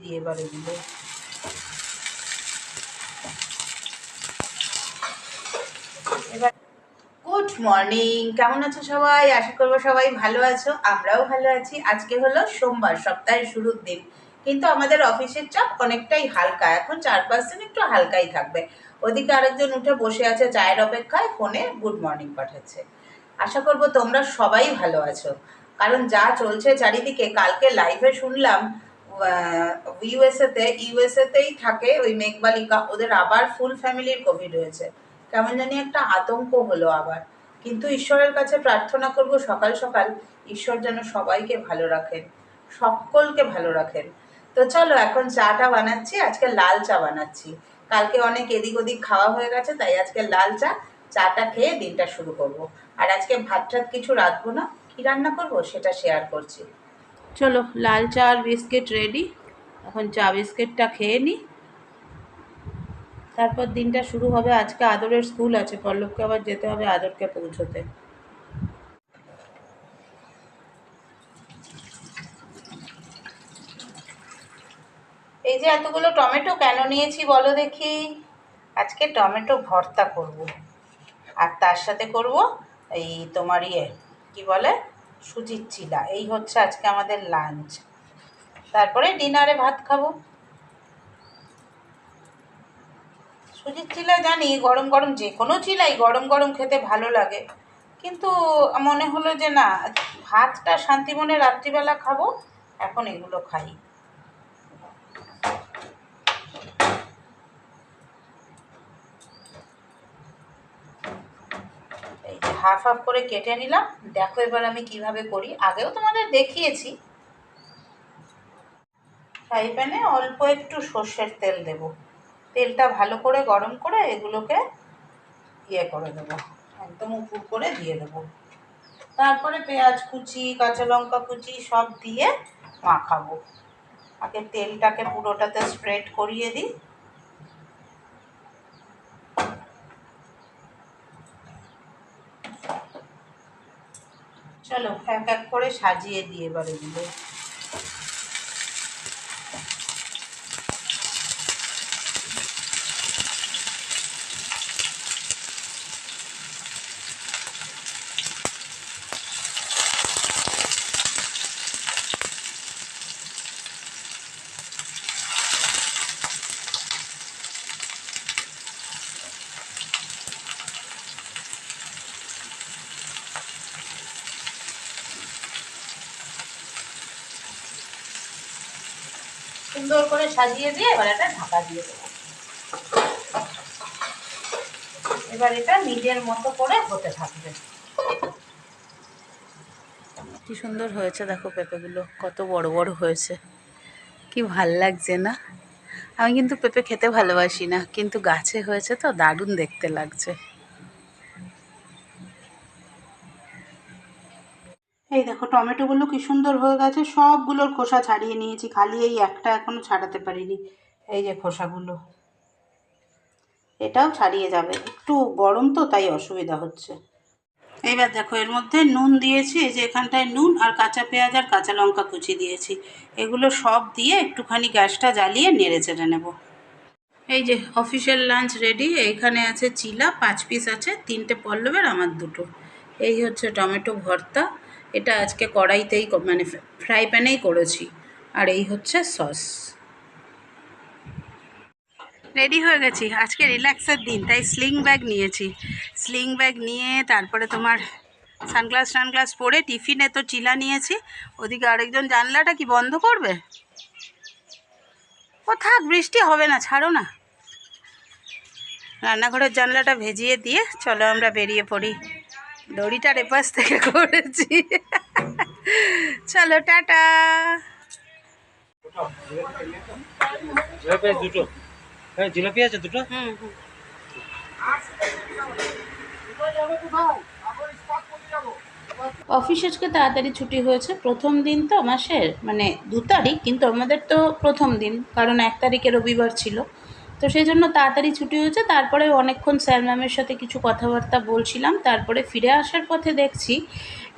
দিয়ে এবারে এবার গুড মর্নিং। কেমন আছো সবাই? আশা করব সবাই ভালো আছো, আমরাও ভালো আছি। আজকে হলো সোমবার, সপ্তাহের শুরুর দিন। কিন্তু আমাদের অফিসের চাপ অনেকটাই হালকা। এখন চার পার্সেন্ট একটু হালকাই থাকবে। ওদিকে আরেকজন উঠে বসে আছে, চায়ের অপেক্ষায় ফোনে গুড মর্নিং পাঠাচ্ছে। আশা করব তোমরা সবাই ভালো আছো। কারণ যা চলছে চারিদিকে, কালকে লাইভে শুনলাম ইউএসএতে ইউএসএতেই থাকে ওই মেঘবালিকা। ওদের আবার ফুল ফ্যামিলির কোভিড হয়েছে। কেমন জানি একটা আতঙ্ক হলো আবার। কিন্তু ঈশ্বরের কাছে প্রার্থনা করব সকাল সকাল, ঈশ্বর যেন সবাইকে ভালো রাখেন, সকলকে ভালো রাখেন। তো চলো, এখন চাটা বানাচ্ছি, আজকে লাল চা বানাচ্ছি। কালকে অনেক এদিক ওদিক খাওয়া হয়ে গেছে, তাই আজকে লাল চা, চাটা খেয়ে দিনটা শুরু করব। আর আজকে ভাত কিছু রাখব না, কী রান্না করব সেটা শেয়ার করছি। চলো, লাল চা আর বিস্কিট রেডি এখন চা বিস্কিটটা খেয়ে নিই তারপর দিনটা শুরু হবে। আজকে আদরের স্কুল আছে, পল্লবকে আবার যেতে হবে আদরকে পৌঁছোতে। এই যে এতগুলো টমেটো কেন নিয়েছি বলো দেখি। আজকে টমেটো ভর্তা করব। আর তার সাথে করব এই তোমার ইয়ে কি বলে? সুজির চিলা, এই হচ্ছে আজকে আমাদের লাঞ্চ তারপরে ডিনারে ভাত খাব। সুজির চিলা জানি, গরম গরম যে কোনো চিলাই গরম গরম খেতে ভালো লাগে। কিন্তু মনে হলো যে না, ভাতটা শান্তি মনে রাত্রিবেলা খাব, এখন এগুলো খাই এই যে হাফ হাফ করে কেটে নিলাম। দেখো এবার আমি কীভাবে করি। আগেও তোমাদের দেখিয়েছি। ফ্রাই প্যানে অল্প একটু সর্ষের তেল দেব। তেলটা ভালো করে গরম করে এগুলোকে ইয়ে করে দেবো। একদম উপুর করে দিয়ে দেবো। তারপরে পেঁয়াজ কুচি, কাঁচা লঙ্কা কুচি সব দিয়ে মাখাবো। আগে তেলটাকে পুরোটাতে স্প্রেড করিয়ে দিই। চলো এক এক করে সাজিয়ে দিয়ে এবারে দিলে সুন্দর করে সাজিয়ে দিয়ে এবার এটা ঢাকা দিয়ে দেবো। এবার এটা নিজের মতো করে হতে থাকবে। কি সুন্দর হয়েছে, দেখো পেঁপেগুলো, কত বড় বড় হয়েছে। কি ভালো লাগছে না? আমি কিন্তু পেঁপে খেতে ভালোবাসি না, কিন্তু গাছে হয়েছে তো, দারুণ দেখতে লাগছে। দেখো টমেটোগুলো কি সুন্দর হয়ে গেছে, সবগুলোর খোসা ছাড়িয়ে নিয়েছি, খালি এই একটা এখনও ছাড়াতে পারিনি। এই যে খোসাগুলো, এটাও ছাড়িয়ে যাবে, একটু গরম তো, তাই অসুবিধা হচ্ছে। এইবার দেখো, এর মধ্যে নুন দিয়েছি, এই যে এখানটায় নুন আর কাঁচা পেঁয়াজ আর কাঁচা লঙ্কা কুচি দিয়েছি। এগুলো সব দিয়ে একটুখানি গ্যাসটা জ্বালিয়ে নেড়ে চেড়ে নেব। এই যে অফিসিয়াল লাঞ্চ রেডি, এখানে আছে চিলা, পাঁচ পিস আছে, তিনটে পল্লবের, আমার দুটো। এই হচ্ছে টমেটো ভর্তা। এটা আজকে কড়াইতেই মানে ফ্রাই প্যানেই করেছি। আর এই হচ্ছে সস। রেডি হয়ে গেছি। আজকে রিল্যাক্সের দিন, তাই স্লিং ব্যাগ নিয়েছি। স্লিং ব্যাগ নিয়ে তারপরে তোমার সানগ্লাস টানগ্লাস পরে টিফিনে তো চিলা নিয়েছি। ওদিকে আরেকজন জানলাটা কি বন্ধ করবে? ও থাক, বৃষ্টি হবে না, ছাড়ো না। রান্নাঘরের জানলাটা ভেজিয়ে দিয়ে চলো আমরা বেরিয়ে পড়ি। দড়িটার এপাশ থেকে করেছি। চলো টাটা। দুটো। হ্যাঁ জিলাপি আছে দুটো? হুম হুম। অফিস আজকে তাড়াতাড়ি ছুটি হয়েছে প্রথম দিন তো মাসের মানে দু তারিখ কিন্তু আমাদের তো প্রথম দিন কারণ এক তারিখে রবিবার ছিল। তো সেই জন্য তাড়াতাড়ি ছুটি হয়েছে। তারপরে অনেকক্ষণ স্যার ম্যামের সাথে কিছু কথাবার্তা বলছিলাম। তারপরে ফিরে আসার পথে দেখছি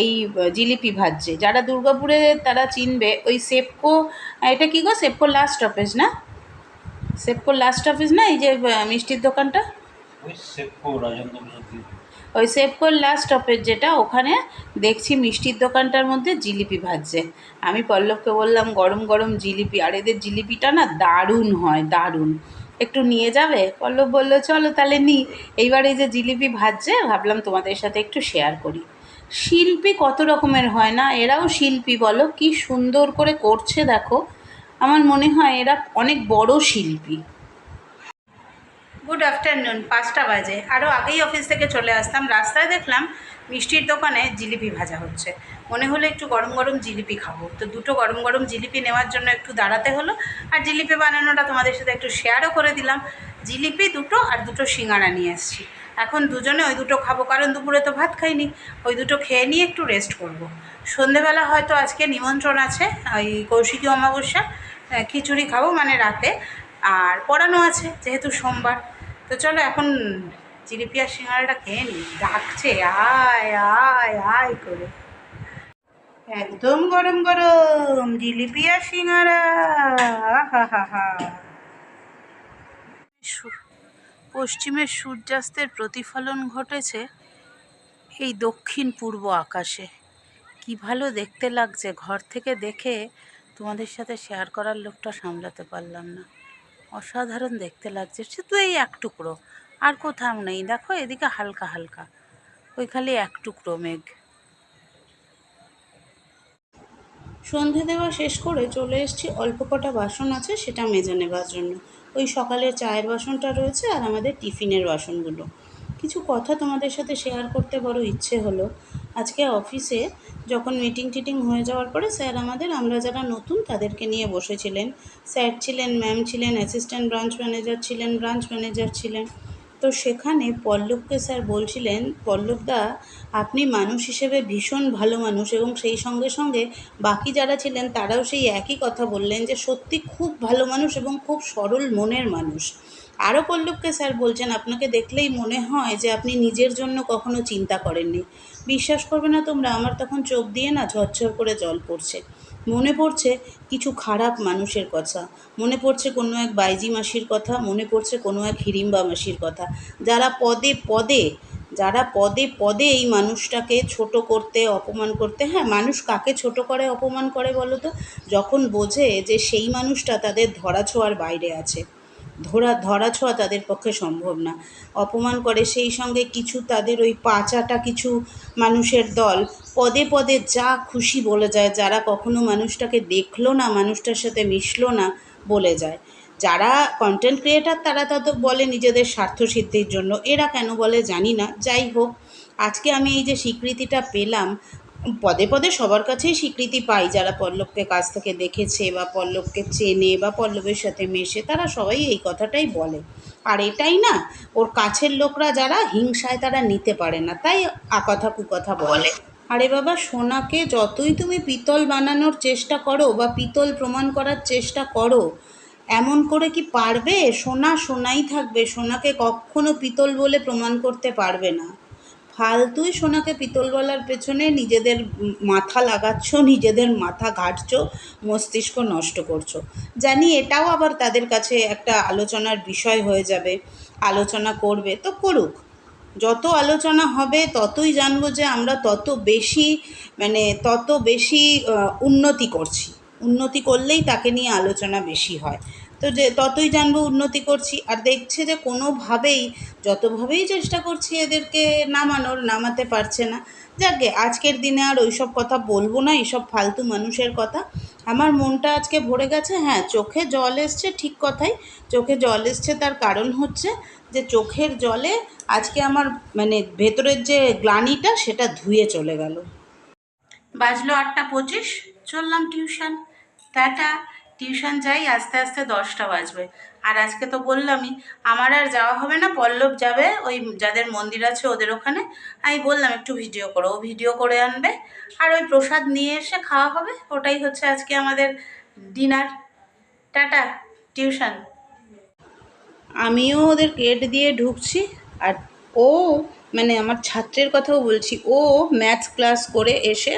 এই জিলিপি ভাজছে। যারা দুর্গাপুরে তারা চিনবে ওই সেপকো এটা কি গো? সেপকো লাস্ট স্টপেজ না? সেপকো লাস্ট স্টপেজ না? এই যে মিষ্টির দোকানটা? ওই সেপকো ওই সেপকোর লাস্ট স্টপেজ যেটা ওখানে দেখছি মিষ্টির দোকানটার মধ্যে জিলিপি ভাজছে। আমি পল্লবকে বললাম গরম গরম জিলিপি। আর এদের জিলিপিটা না দারুণ হয় দারুণ। একটু নিয়ে যাবে? পল্লব বলল, চলো তাহলে নি। এইবার এই যে জিলিপি ভাজছে, ভাবলাম তোমাদের সাথে একটু শেয়ার করি। শিল্পী কত রকমের হয় না? এরাও শিল্পী বলো, কি সুন্দর করে করছে দেখো। আমার মনে হয় এরা অনেক বড় শিল্পী। গুড আফটারনুন পাঁচটা বাজে। আরও আগেই অফিস থেকে চলে আসতাম। রাস্তায় দেখলাম মিষ্টির দোকানে জিলিপি ভাজা হচ্ছে। মনে হলো একটু গরম গরম জিলিপি খাব। তো দুটো গরম গরম জিলিপি নেওয়ার জন্য একটু দাঁড়াতে হলো। আর জিলিপি বানানোটা তোমাদের সাথে একটু শেয়ারও করে দিলাম। জিলিপি দুটো আর দুটো সিঙ্গারা নিয়ে এসেছি। এখন দুজনে ওই দুটো খাব, কারণ দুপুরে তো ভাত খাইনি। ওই দুটো খেয়ে নিয়ে একটু রেস্ট করব। সন্ধেবেলা হয়তো আজকে নিমন্ত্রণ আছে, ওই কৌশিকী অমাবস্যা খিচুড়ি খাব মানে রাতে। আর পড়ানো আছে, যেহেতু সোমবার। তো চলো এখন জিলিপি আর সিঙ্গারাটা খেয়ে নিই। ডাকছে, আয় আয় আয় করে। একদম গরম গরম জিলিপি আর হা পশ্চিমের সূর্যাস্তের প্রতিফলন ঘটেছে এই দক্ষিণ পূর্ব আকাশে। কি ভালো দেখতে লাগছে, ঘর থেকে দেখে তোমাদের সাথে শেয়ার করার লোকটা সামলাতে পারলাম না। অসাধারণ দেখতে লাগছে, শুধু এই এক টুকরো, আর কোথাও নেই। দেখো, এদিকে হালকা হালকা, ওই খালি এক টুকরো মেঘ। সন্ধে দেওয়া শেষ করে চলে এসেছি অল্প কটা বাসন আছে, সেটা মেজে নেবার জন্য। ওই সকালের চায়ের বাসনটা রয়েছে আর আমাদের টিফিনের বাসনগুলো। কিছু কথা তোমাদের সাথে শেয়ার করতে বড় ইচ্ছে হলো। আজকে অফিসে যখন মিটিং টিটিং হয়ে যাওয়ার পরে স্যার আমাদের, আমরা যারা নতুন, তাদেরকে নিয়ে বসেছিলেন। স্যার ছিলেন ম্যাম ছিলেন অ্যাসিস্ট্যান্ট ব্রাঞ্চ ম্যানেজার ছিলেন ব্রাঞ্চ ম্যানেজার ছিলেন। তো সেখানে পল্লবকে স্যার বলছিলেন, পল্লবদা, আপনি মানুষ হিসেবে ভীষণ ভালো মানুষ এবং সেই সঙ্গে সঙ্গে বাকি যারা ছিলেন তারাও সেই একই কথা বললেন যে সত্যি খুব ভালো মানুষ এবং খুব সরল মনের মানুষ। আরও পল্লবকে স্যার বলছেন, আপনাকে দেখলেই মনে হয় যে আপনি নিজের জন্য কখনো চিন্তা করেননি। বিশ্বাস করবে না তোমরা, আমার তখন চোখ দিয়ে না ঝরঝর করে জল পড়ছে। মনে পড়ছে কিছু খারাপ মানুষের কথা। মনে পড়ছে কোনো এক বাইজি মাসির কথা, মনে পড়ছে কোনো এক হিড়িম্বা মাসির কথা। যারা পদে পদে, যারা পদে পদে এই মানুষটাকে ছোট করতে, অপমান করতে হ্যাঁ মানুষ কাকে ছোট করে, অপমান করে বলো তো? যখন বোঝে যে সেই মানুষটা তাদের ধরাছোঁয়ার বাইরে আছে। ধরা ধরা ছোঁয়া তাদের পক্ষে সম্ভব না। অপমান করে সেই সঙ্গে কিছু তাদের ওই পাচাটা কিছু মানুষের দল পদে পদে যা খুশি বলে যায়, যারা কখনো মানুষটাকে দেখল না, মানুষটার সাথে মিশলো না বলে যায়। যারা কন্টেন্ট ক্রিয়েটার তারা তত বলে নিজেদের স্বার্থসিদ্ধির জন্য। এরা কেন বলে জানি না। যাই হোক, আজকে আমি এই যে স্বীকৃতিটা পেলাম পদে পদে সবার কাছেই স্বীকৃতি পাই যারা পল্লবকে কাছ থেকে দেখেছে বা পল্লবকে চেনে বা পল্লবের সাথে মেশে, তারা সবাই এই কথাটাই বলে। আর এটাই না, ওর কাছের লোকরা যারা হিংসায় তারা নিতে পারে না, তাই আকথা কুকথা বলে। আরে বাবা, সোনাকে যতই তুমি পিতল বানানোর চেষ্টা করো বা পিতল প্রমাণ করার চেষ্টা করো, এমন করে কি পারবে? সোনা সোনাই থাকবে, সোনাকে কখনো পিতল বলে প্রমাণ করতে পারবে না। ফালতুই সোনাকে পিতল বলার পেছনে নিজেদের মাথা লাগাচ্ছ, নিজেদের মাথা ঘাটছ, মস্তিষ্ক নষ্ট করছ। জানি এটাও আবার তাদের কাছে একটা আলোচনার বিষয় হয়ে যাবে। আলোচনা করবে, তো করুক। যত আলোচনা হবে, ততই জানব যে আমরা তত বেশি মানে তত বেশি উন্নতি করছি। উন্নতি করলেই তাকে নিয়ে আলোচনা বেশি হয়। তো যে ততই জানব উন্নতি করছি। আর দেখছে যে কোনোভাবেই, যতভাবেই চেষ্টা করছি এদেরকে নামানোর, নামাতে পারছে না। যাকে আজকের দিনে আর ওইসব কথা বলব না, এইসব ফালতু মানুষের কথা। আমার মনটা আজকে ভরে গেছে হ্যাঁ চোখে জল এসছে ঠিক কথাই। চোখে জল এসছে তার কারণ হচ্ছে যে চোখের জলে আজকে আমার মানে ভেতরের যে গ্লানিটা, সেটা ধুয়ে চলে গেল। বাজলো আটটা পঁচিশ, চললাম টিউশন। টাটা। টিউশন যাই, আস্তে আস্তে দশটা বাজবে। আর আজকে তো বললামই, আমার আর যাওয়া হবে না, পল্লব যাবে, ওই যাদের মন্দির আছে ওদের ওখানে। আমি বললাম, একটু ভিডিও করো। ও ভিডিও করে আনবে, আর ওই প্রসাদ নিয়ে এসে খাওয়া হবে। ওটাই হচ্ছে আজকে আমাদের ডিনার। Tata, tuition. আমিও ওদের গেট দিয়ে ঢুকছি, আর ও মানে আমার ছাত্রের কথাও বলছি, ও ম্যাথ ক্লাস করে এসে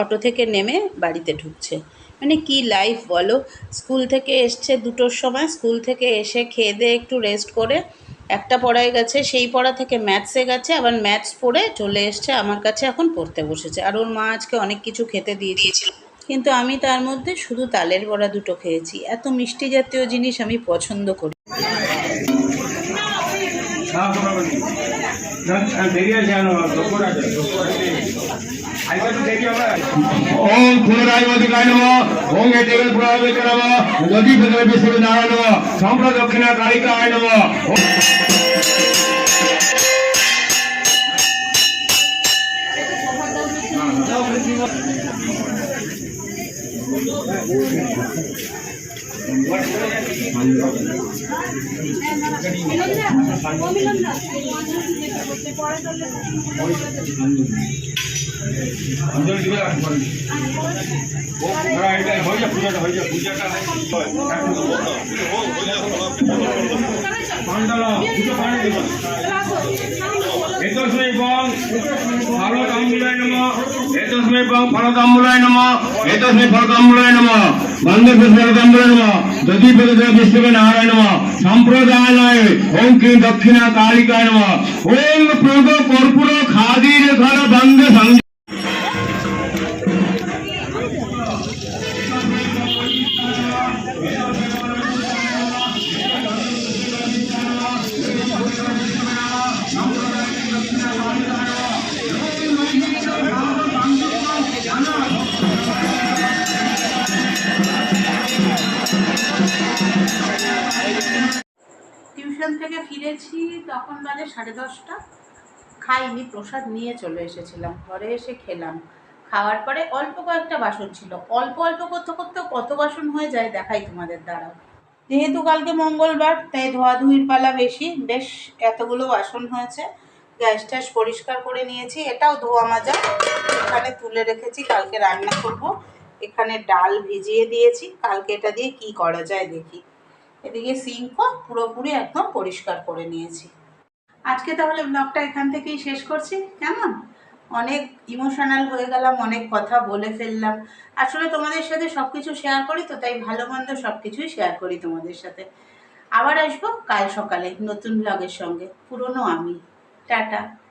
অটো থেকে নেমে বাড়িতে ঢুকছে। মানে কি লাইফ বলো? স্কুল থেকে এসছে দুটোর সময় স্কুল থেকে এসে খেয়ে দিয়ে একটু রেস্ট করে, একটা পড়ায় গেছে, সেই পড়া থেকে ম্যাথসে গেছে, আবার ম্যাথস পড়ে চলে এসছে, আমার কাছে এখন পড়তে বসেছে। আর ওর মা আজকে অনেক কিছু খেতে দিয়ে দিয়েছিল। কিন্তু আমি তার মধ্যে শুধু তালের বড়া দুটো খেয়েছি। এত মিষ্টি জাতীয় জিনিস আমি পছন্দ করি। ওম পুনরায়মতিকায় নম। ওম এতেবে পুরাবিতে নম। যদি ভগবে বিষ্ণু নারায়ণ নম। সম্প্র দক্ষিণা কালিকায় নম। অঞ্জলি দিবে হয়ে যা পূজাটা হয়ে যা পূজাটা পাণ্ডালা পুজো পানি দিবা এতস্मै বং ফলতাম্বুলায় নম তখন বাজে সাড়ে দশটা। খাইনি, প্রসাদ নিয়ে চলে এসেছিলাম। ঘরে এসে খেলাম। খাওয়ার পরে অল্প কয়েকটা বাসন ছিল। অল্প অল্প করতে করতে কত বাসন হয়ে যায় দেখাই তোমাদের দ্বারাও যেহেতু কালকে মঙ্গলবার, তাই ধোয়াধুয়ির পালা বেশি। বেশ, এতগুলো বাসন হয়েছে। গ্যাস ট্যাস পরিষ্কার করে নিয়েছি। এটাও ধোয়া মাজা। এখানে তুলে রেখেছি, কালকে রান্না করব। এখানে ডাল ভিজিয়ে দিয়েছি। কালকে এটা দিয়ে কি করা যায় দেখি। এদিকে সিঙ্কও পুরোপুরি একদম পরিষ্কার করে নিয়েছি। আজকে তাহলে ব্লগটা এখান থেকেই শেষ করছি, কেমন? অনেক ইমোশনাল হয়ে গেলাম, অনেক কথা বলে ফেললাম। আসলে তোমাদের সাথে সব কিছু শেয়ার করি তো, তাই ভালো মন্দ সব কিছুই শেয়ার করি তোমাদের সাথে। আবার আসব কাল সকালে নতুন ব্লগের সঙ্গে। পুরনো আমি। টাটা।